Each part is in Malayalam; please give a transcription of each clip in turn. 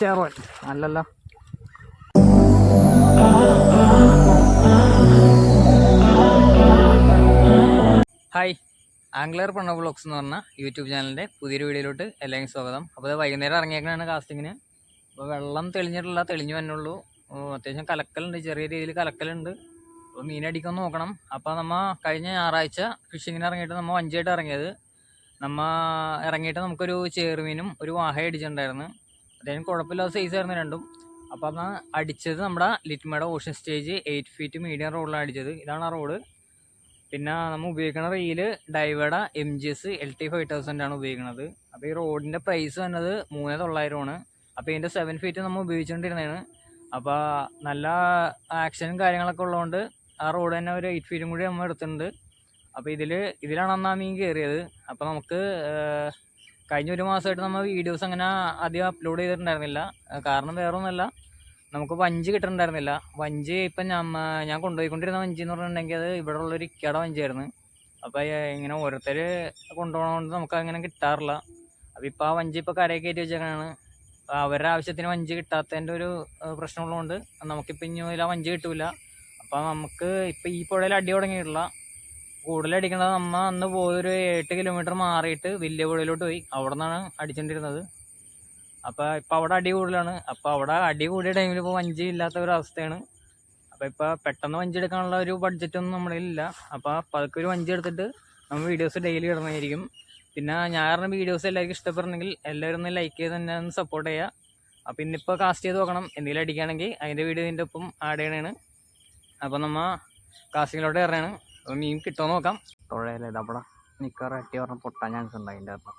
ഷെറോൻ അല്ലല്ലോ. ഹായ്. ആംഗ്ലർ പണ്ണ വ്ളോഗ്സ് എന്ന് പറഞ്ഞ യൂട്യൂബ് ചാനലിന്റെ പുതിയൊരു വീഡിയോയിലോട്ട് എല്ലാവർക്കും സ്വാഗതം. അപ്പോൾ അത് വൈകുന്നേരം ഇറങ്ങിയേക്കാണ് കാസ്റ്റിങ്ങിന് അപ്പോൾ വെള്ളം തെളിഞ്ഞിട്ടില്ല തെളിഞ്ഞു വന്നുള്ളൂ അത്യാവശ്യം കലക്കലുണ്ട് ചെറിയ രീതിയിൽ കലക്കലുണ്ട്. അപ്പോൾ മീനടിക്കാൻ നോക്കണം. അപ്പോൾ നമ്മൾ കഴിഞ്ഞ ഞായറാഴ്ച ഫിഷിങ്ങിന് ഇറങ്ങിയിട്ട് നമ്മൾ വഞ്ചിയായിട്ട് ഇറങ്ങിയത്. നമ്മൾ ഇറങ്ങിയിട്ട് നമുക്കൊരു ചേറുമീനും ഒരു വാഹ അടിച്ചിട്ടുണ്ടായിരുന്നു അത്യാവശ്യം കുഴപ്പമില്ലാത്ത സൈസ് ആയിരുന്നു രണ്ടും. അപ്പോൾ അന്ന് അടിച്ചത് നമ്മുടെ ലിറ്റ്മയുടെ ocean stage eight feet medium റോഡിലാണ് അടിച്ചത്. ഇതാണ് ആ റോഡ് പിന്നെ നമ്മൾ ഉപയോഗിക്കുന്ന reel ഡൈവേഡ M G S L T five thousand ആണ് ഉപയോഗിക്കുന്നത് അപ്പോൾ ഈ റോഡിന്റെ പ്രൈസ് വന്നത് മൂന്ന് തൊള്ളായിരമാണ്. അപ്പോൾ ഇതിന്റെ സെവൻ ഫീറ്റ് നമ്മൾ ഉപയോഗിച്ചുകൊണ്ടിരുന്നതാണ് അപ്പോൾ നല്ല ആക്ഷനും കാര്യങ്ങളൊക്കെ ഉള്ളതുകൊണ്ട് ആ റോഡ് തന്നെ ഒരു എയ്റ്റ് ഫീറ്റും കൂടി നമ്മൾ എടുത്തിട്ടുണ്ട്. അപ്പോൾ ഇതിൽ ഇതിലാണ് അന്നാ മീൻ കയറിയത് അപ്പോൾ നമുക്ക് കഴിഞ്ഞ ഒരു മാസമായിട്ട് നമ്മൾ വീഡിയോസ് അങ്ങനെ അധികം അപ്ലോഡ് ചെയ്തിട്ടുണ്ടായിരുന്നില്ല. കാരണം വേറെ ഒന്നുമല്ല നമുക്ക് വഞ്ചി കിട്ടുന്നുണ്ടായിരുന്നില്ല വഞ്ചി ഇപ്പം ഞാൻ കൊണ്ടുപോയിക്കൊണ്ടിരുന്ന വഞ്ചി എന്ന് പറഞ്ഞിട്ടുണ്ടെങ്കിൽ അത് ഇവിടെ ഉള്ളൊരു ഇക്കയുടെ വഞ്ചിയായിരുന്നു. അപ്പോൾ ഇങ്ങനെ ഓരോരുത്തർ കൊണ്ടുപോകണതുകൊണ്ട് നമുക്ക് അങ്ങനെ കിട്ടാറില്ല. അപ്പോൾ ഇപ്പോൾ ആ വഞ്ചി ഇപ്പോൾ കരയിൽ കയറ്റി വെച്ചേക്കാണ് അവരുടെ ആവശ്യത്തിന് വഞ്ചി കിട്ടാത്തതിന്റെ ഒരു പ്രശ്നമുള്ളതുകൊണ്ട് നമുക്കിപ്പോൾ ഇനി ആ വഞ്ചി കിട്ടില്ല അപ്പോൾ നമുക്ക് ഇപ്പോൾ ഈ പുഴയിൽ അടി തുടങ്ങിയിട്ടില്ല കൂടുതൽ അടിക്കണത് നമ്മ അന്ന് പോയൊരു എട്ട് കിലോമീറ്റർ മാറിയിട്ട് വലിയ പുഴയിലോട്ട് പോയി. അവിടെ നിന്നാണ് അടിച്ചോണ്ടിരുന്നത്. അപ്പോൾ ഇപ്പോൾ അവിടെ അടി കൂടുതലാണ്. അപ്പോൾ അവിടെ അടി കൂടിയ ടൈമിൽ ഇപ്പോൾ വഞ്ചി ഇല്ലാത്ത ഒരു അവസ്ഥയാണ്. അപ്പോൾ ഇപ്പോൾ പെട്ടെന്ന് വഞ്ചി എടുക്കാനുള്ള ഒരു ബഡ്ജറ്റൊന്നും നമ്മുടെ ഇല്ല അപ്പോൾ പതുക്കെ ഒരു വഞ്ചി എടുത്തിട്ട് നമ്മൾ വീഡിയോസ് ഡെയിലി ഇടുന്നതായിരിക്കും. പിന്നെ ഞാൻ പറഞ്ഞ വീഡിയോസ് എല്ലാവർക്കും ഇഷ്ടപ്പെടുന്നെങ്കിൽ എല്ലാവരും ഒന്ന് ലൈക്ക് ചെയ്ത് തന്നെ ഒന്ന് സപ്പോർട്ട് ചെയ്യുക അപ്പോൾ ഇന്നിപ്പോൾ കാസ്റ്റ് ചെയ്ത് നോക്കണം. എന്തെങ്കിലും അടിക്കുകയാണെങ്കിൽ അതിന്റെ വീഡിയോ ഇതിന്റെ ഒപ്പം ആഡ് ചെയ്യണതാണ് അപ്പോൾ നമ്മൾ കാസ്റ്റിങ്ങിലോട്ട് ഇറങ്ങാണ് അപ്പോൾ മീൻ കിട്ടുമോ നോക്കാം. തുഴയില്ല ഇത് അവിടെ നിൽക്കാറ് അട്ടി പറഞ്ഞ പൊട്ടാൻ ചാൻസ് ഉണ്ട് അതിന്റെ അകത്ത്.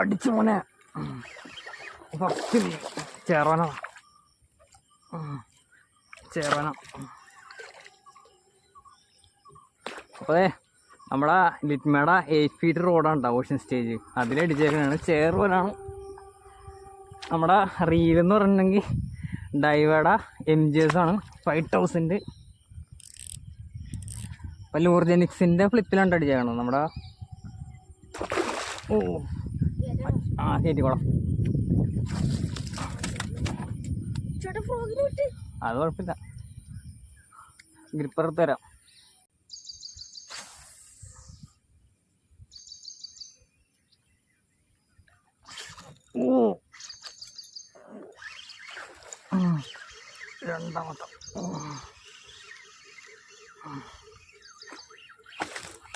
അടിച്ചു മോനെ. ഫസ്റ്റ് ചേർവന. ചേർവന. അപ്പോൾ അതെ നമ്മുടെ ലിറ്റ്മേട എയ്റ്റ് ഫീറ്റ് റോഡാണ് കേട്ടോ ഓഷ്യൻ സ്റ്റേജ് അതിലടിച്ചേക്കണാണ് പോലാണ്. നമ്മുടെ റീലെന്ന് പറഞ്ഞിട്ടുണ്ടെങ്കിൽ ഡൈവേഡ എം ജി എസ് ആണ് ഫൈവ് തൗസൻഡ് അപ്പോൾ ലൂർജനിക്സിന്റെ ഫ്ലിപ്പിലാണ് അടിച്ചേക്കണം നമ്മുടെ ഓ ആ കയറ്റിക്കോളാം അത് കുഴപ്പമില്ല. ഗ്രിപ്പർ തരാം. രണ്ടാമത്തെ.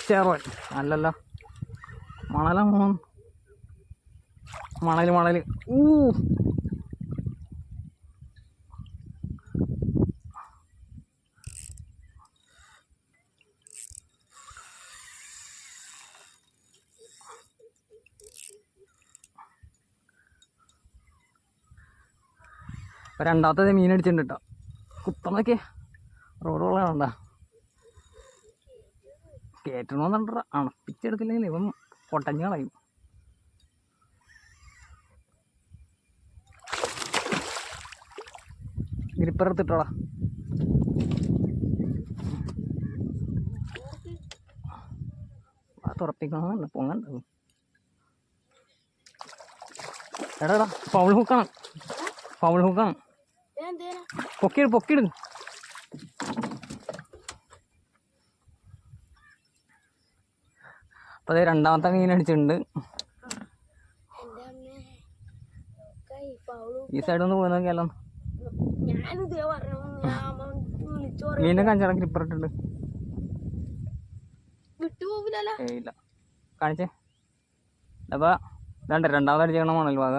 ചേർവൻ അല്ലല്ല. മണല മണൽ മണൽ. ഊ ഇപ്പൊ രണ്ടാമത്തെ മീൻ അടിച്ചിട്ടുണ്ട് കേട്ടോ കുത്തന്നൊക്കെ റോഡ് വെള്ളമാണ്ട കയറ്റണമെന്നുണ്ട അണപ്പിച്ചെടുക്കില്ലെങ്കിൽ ഇവൻ പൊട്ടഞ്ഞ് കളയും. ഗ്രിപ്പർ എടുത്തിട്ടോളാ. ആ തുറപ്പിക്കണം പൊങ്ങണ്ട. എടാ എടാ പൗൾ ഹുക്കാണ് പൗൾ ഹുക്കാണ് പൊക്കിട് പൊക്കിട് അപ്പൊ അതെ രണ്ടാമത്തെ മീൻ അടിച്ചിട്ടുണ്ട്. ഈ സൈഡ് ഒന്ന് പോയി നോക്കിയാലോ. മീനെ വിട്ടുപോകില്ലല്ലോ ഏയ് ഇല്ല. കാണിച്ചേ. അപ്പൊ രണ്ട് രണ്ടാമത് അടിച്ചേക്കണ മണൽ ഭാഗ